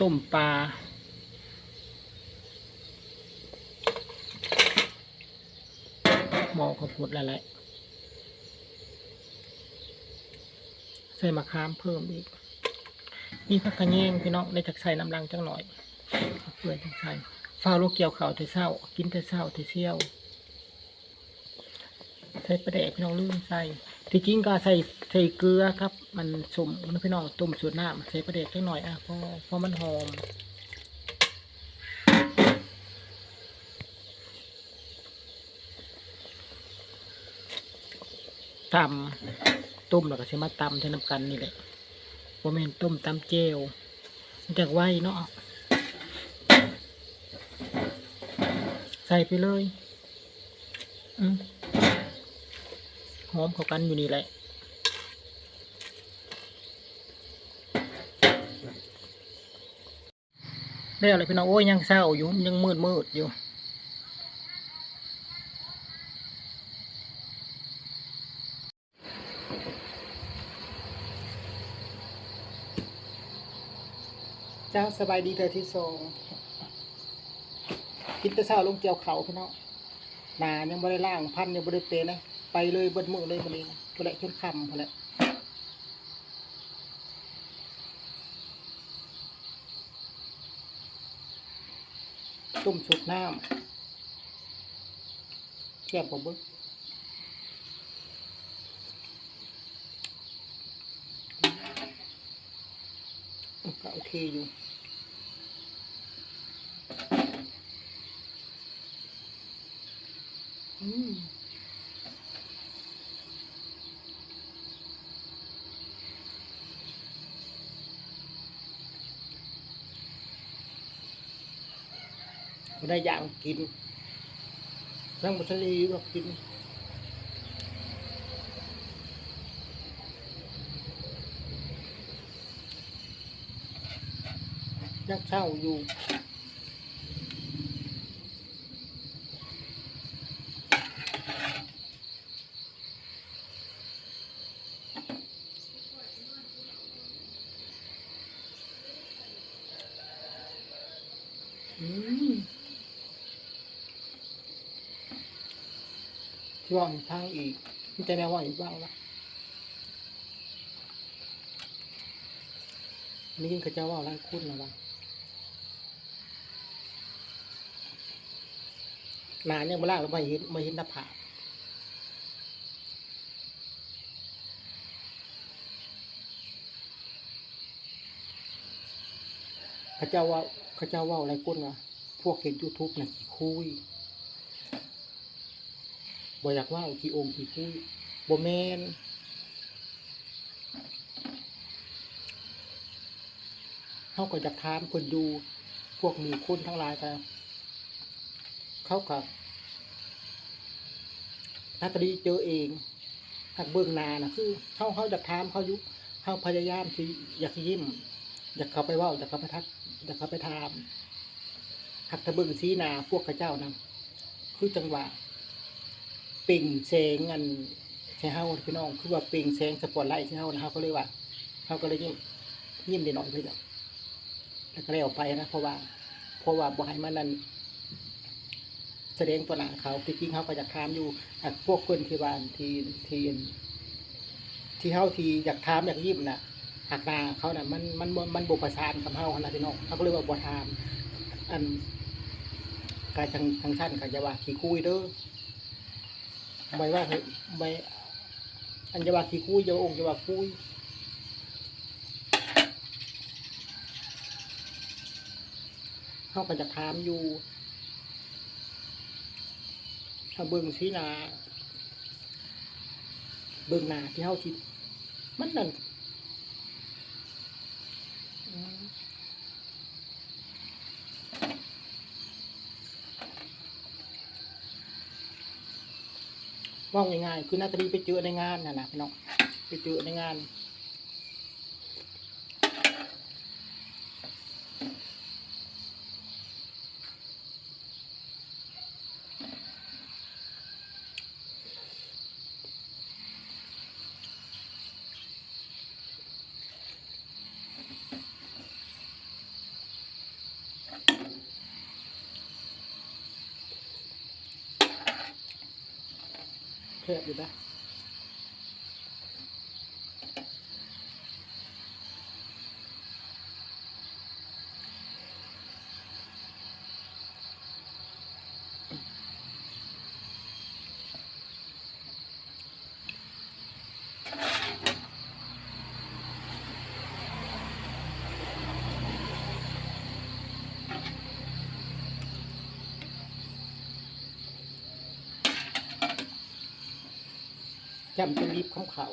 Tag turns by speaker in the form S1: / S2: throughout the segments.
S1: ต้มปลาหมอข้าวโพดแล้วแหละใส่มะขามเพิ่มอีกมีผักกระเยงพี่น้องในจักใส่น้ำลังจังหน่อยเพื่อจักใส่ฟ้าลูกเกี่ยวเขาวแต่เศร้า กินแต่เศร้าแต่เชี่ยวใส่ประเดกพี่น้องลืมใส่ ที่จริงก็ใส่ใส่เกลือครับ มันสมมันพี่น้องต้มสูตรน้ำใส่ประเดกจังหน่อยอะเพราะเพราะมันหอมตำต้มแล้วก็ใช้มาตำใช้น้ำกันนี่แหละโมเมนต้มตำเจลมันจากไวเนาะใส่ไปเลย อืม หอมเข้ากันอยู่นี่แหละได้อะไรพี่น้องโอ้ยยังเศร้าอยู่ยังมืดมืดอยู่เจ้าสบายดีเธอที่ทรงกินแต่เช้าลงเกี่ยวเขาพี่น้องหนายังไม่ได้ล่างพันยังไม่ได้เปนะ ไปเลยบนมือเลยวันนี้นะพอแหละจนคำพอแหละต้มสุกน้ำแซ่บกว่าเบิ้งก็โอเคอยู่อืม มันได้อย่างกินนั่งบนทะเลก็กินยังเช่าอยู่ อืมที่ ว่าอีกทางอีกมีแต่แนวว่าอีกบ้างละนี่ยินเขาจ้าว่าไรคุณนะวะนานเนี่ยมาล่างแล้วไม่เห็นไม่เห็นหน้าผาขาเจ้าว่าเขาเจ้าว่าอะไรคุณวะพวกเห็นยูทูบน่ะคุย บ่อยากว่าขี้องค์ขี้คุยบ่แมนเขาก็อยากถามคนดูพวกหมู่คนทั้งหลายกันเขากับนักดีเจอเองหักเบื้องนานะคือเขาเขาอยากถามเขายุเขาพยายามที่อยากยิ้ม อยากเขาไปว่าอยากเขาไปทัก อยากเขาไปถามหักตะเบิงซีนาพวกข้าเจ้านะคือจังหวะ ปล่งแสงอันใช่เฮาพี่น้องคือว่าปล่งแสงสปอตไลท์ใช่เฮานะเฮาก็เลยว่าเฮาก็เลยยิ้มยิ้มได้หน่อยเลยเนาะแล้วก็เลยออกไปนะเพราะว่า เพราะว่าบ่ให้มันนั่นแสดงตัวหนาเขาจริงๆเขาก็อยากถามอยู่พวกคนที่บ้านที่ที่ที่เฮาที่อยากถามอยากยิ้มน่ะหักหน้าเขาน่ะมันมันมันบ่ประสานกับเฮาขนาดพี่น้องเขาก็เลยว่าบ่ถามอันกายทางทางท่านก็จะว่าขี้คุยเด้อ ไม่ว่าเฮ้ยไม่อันจะว่าขี้คุยจะว่าองค์จะว่าคุยเขาก็จะถามอยู่ ถ้าเบิ่งสีนาเบิ่งหนาที่เขาคิดมันนั่น ว่าง่ายๆคือนาตรีไปเจอในงานนะนะพี่น้องไปเจอในงาน ซ่บอยู่นะ จำจะรีบข้าเขา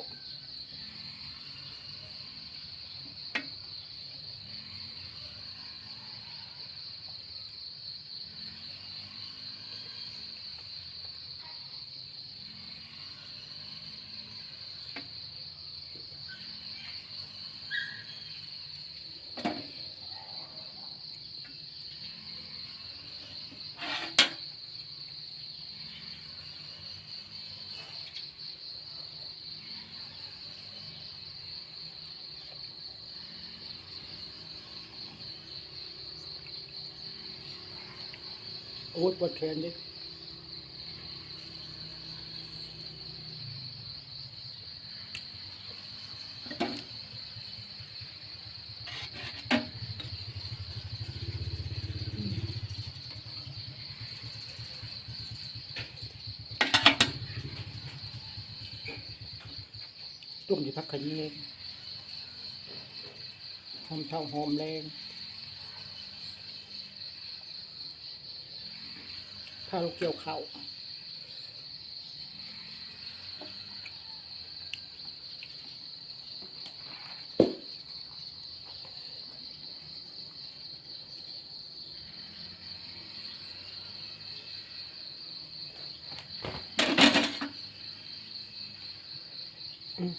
S1: วโอ้ยปวดแขนดิตุ่มที่พักขยี้หอมเท่าหอมแรง ถ้าเราเกี่ยวเขาวอืม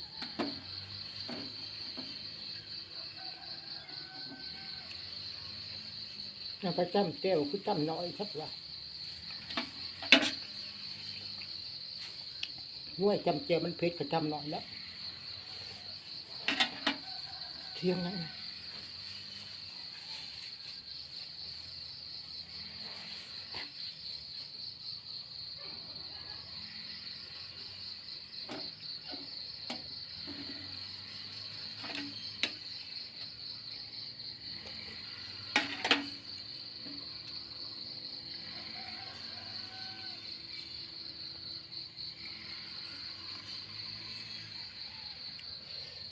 S1: เอาไปจ้ำเจียวคือจ้ำน้อยครับว่า หน่วยจำเจอมันเพชรก็จำหน่อยแล้วเที่ยงนั้น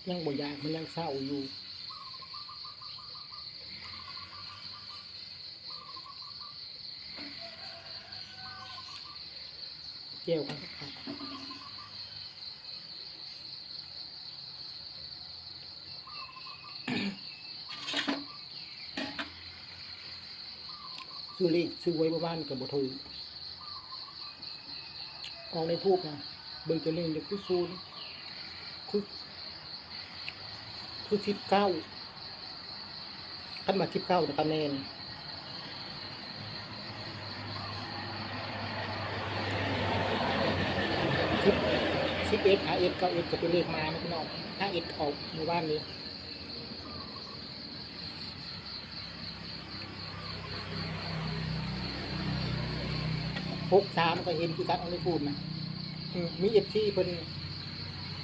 S1: ยังบ่อยากมันยังเศร้าอยู่เจียวกันครับซื้อเลขซื้อไว้บ้านกับบถูออกในทูบนะเบิ่งจะเล่นจะคือซูนคือ คือสิบเก้าขันมาสิบเก้านะคะแนนสิบสิบเอ็ดห้าเอ็ดเก้าเอ็ดก็เป็นเลขมานะพี่น้องห้าเอ็ดออกในบ้านนี้หกสามก็เห็นคือการเอาในพูดนะมีเอฟซีเพิ่น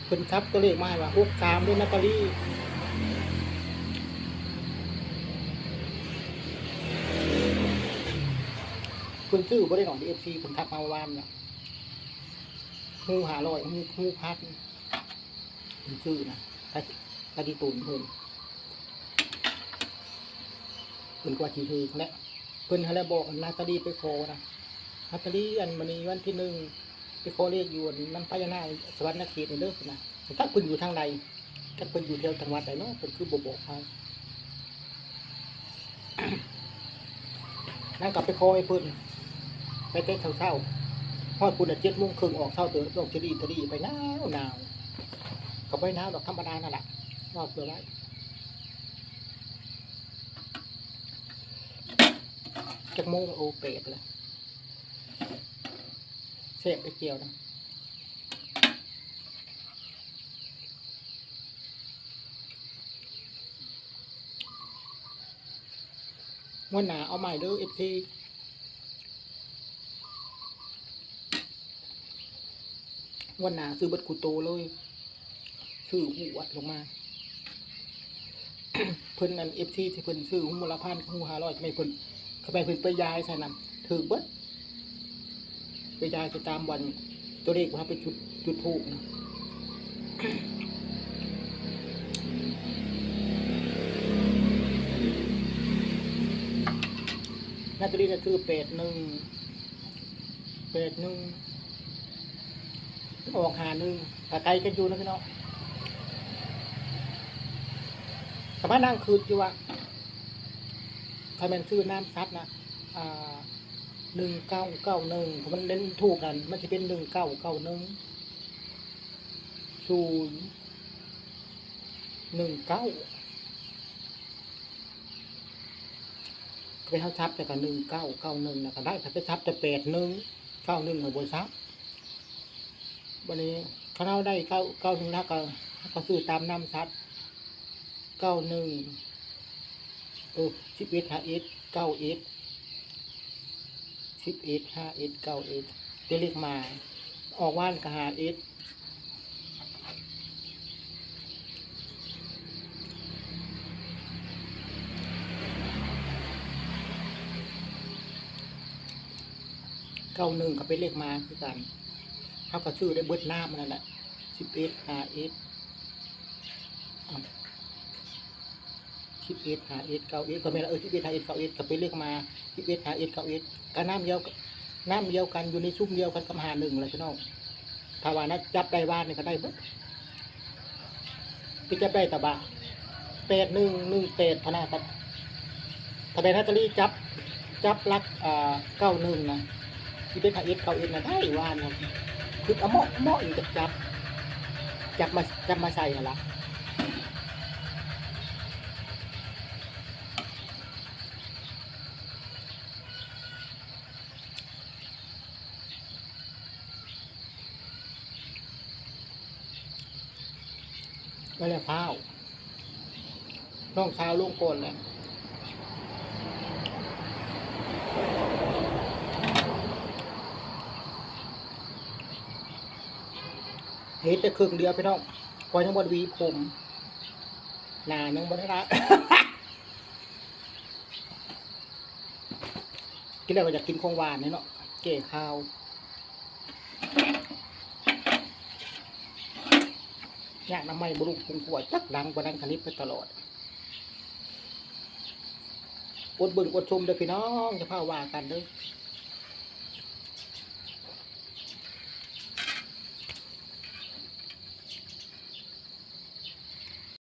S1: เพิ่นครับตัวเลขมาว่าหกสามด้วยนาตาลี พิ่นซื้อบ่ได้หนองเอฟซีเพิ่นทักมาเมื่อวานเนี่ยหูหาลอยหูหูพักเพิ่นซื้อนะถ้าถ้าที่ตุนเพิ่นเพิ่นกว่าที่ถือและเพิ่นให้แล้วบอกนาตาลีไปขอนะนาตาลีอันมันนี้วันที่หนึ่งไปขอเรียกอยู่น้ำพญานาคสวรรค์นเขตนี่เด้อนะถ้าคุณอยู่ทางใดถ้าคุณอยู่แถวจังหวัดใดเนาะคุณคือบ่บอกเขานั่งกลับไปขอให้เพิ่น ไปเต้นเช้าๆฮอดปุ่นเจ็ดโมงครึ่งออกเช้าเตือนออกจะดีจะดีไปหนาวหนาวก็ไปหนาวดอกธรรมดานั่นแหละรอบเดือนไรจักโมงโอเปดเลยเสียบไปเกี่ยวนะวันหนาเอาใหม่เด้อเอฟซี วันหนาซื้อบัตรคูโตเลย ซื้อหูวัดลงมา เพิ่นอันเอฟซีที่เพิ่นซื้อหูมูลพันหูห้าร้อยทำไมเพิ่นทำไมเพิ่นไปย้ายใส่นำถือเบิดไปย้ายไปตามวัน ตัวเลขว่าไปจุดจุดถูกนะนาตรีจะซื้อเป็ดหนึ่งเป็ดหนึ่ง ออกหาหนึ่งแต่ไกลกันอยู่นะพี่น้องสามารถนั่งคืนอยู่ว่าถ้ามันซื้อน้ำซัดนะหนึ่งเก้าเก้าหนึ่งมันเล่นถูกกันมันจะเป็นหนึ่งเก้าเก้าหนึ่งศูนย์หนึ่งเก้าไปเท่าทับแต่กับหนึ่งเก้าเก้าหนึ่งนะก็ได้ถ้าไปทับจะแปดหนึ่งเก้าหนึ่งหรือบนซับ วันนี้เขาเราได้เก้าเก้าหนึ่งแล้วก็ก็ซื้อตามน้ำซัดเก้าหนึ่งเออสิบเอ็ดห้าเอ็ดเก้าเอ็ดสิบเอ็ดห้าเอ็ดเก้าเอ็ดตัวเลขมา ออกว่านกหาเอ็ดเก้าหนึ่งก็เป็นเลขมาคือกัน เขาก็ซื้อได้เบิดน้ำนั่นแหละสิบเอ็ดหาเอ็ดสิบเอ็ดหาเอ็ดเก้าเอ็ดก็ไม่ละเออสิบเอ็ดหาเอ็ดเก้าเอ็ดก็เป็นเลขมาสิบเอ็ดหาเอ็ดเก้าเอ็ดก็น้ำเดียวน้ำเดียวกันอยู่ในซุ้มเดียวกันกับหาหนึ่งเลยพี่น้องถ้าว่านะจับได้บ้านนี่ก็ได้เบิดพี่จับได้ตะบะแปดหนึ่งหนึ่งแปดพนาครับถ้าเป็นนาตาลีจับจับลักเก้าหนึ่งนะที่เป็นพระเอ็ดเก้าเอ็ดนะได้ว่านะ คือเอาหมาะเหมาะอยู่จับจับจับมาจับมาใส่หั่ละก็เลยพ้าวน้องสาวลุงโกนเลย เฮ็ดแต่ครึ่งเดียวพี่น้องพอยังบนวีผมหนายังบนรักกินแล้วก็อยากกินของหวานนี่เนาะเก๋ข้าวอยากน้ำไม่บรุกคงขวดจักดังกว่านั้นคณิตไปตลอดอดเบิ่งอดชมเด้อพี่น้องจะพาว่ากันเด้อ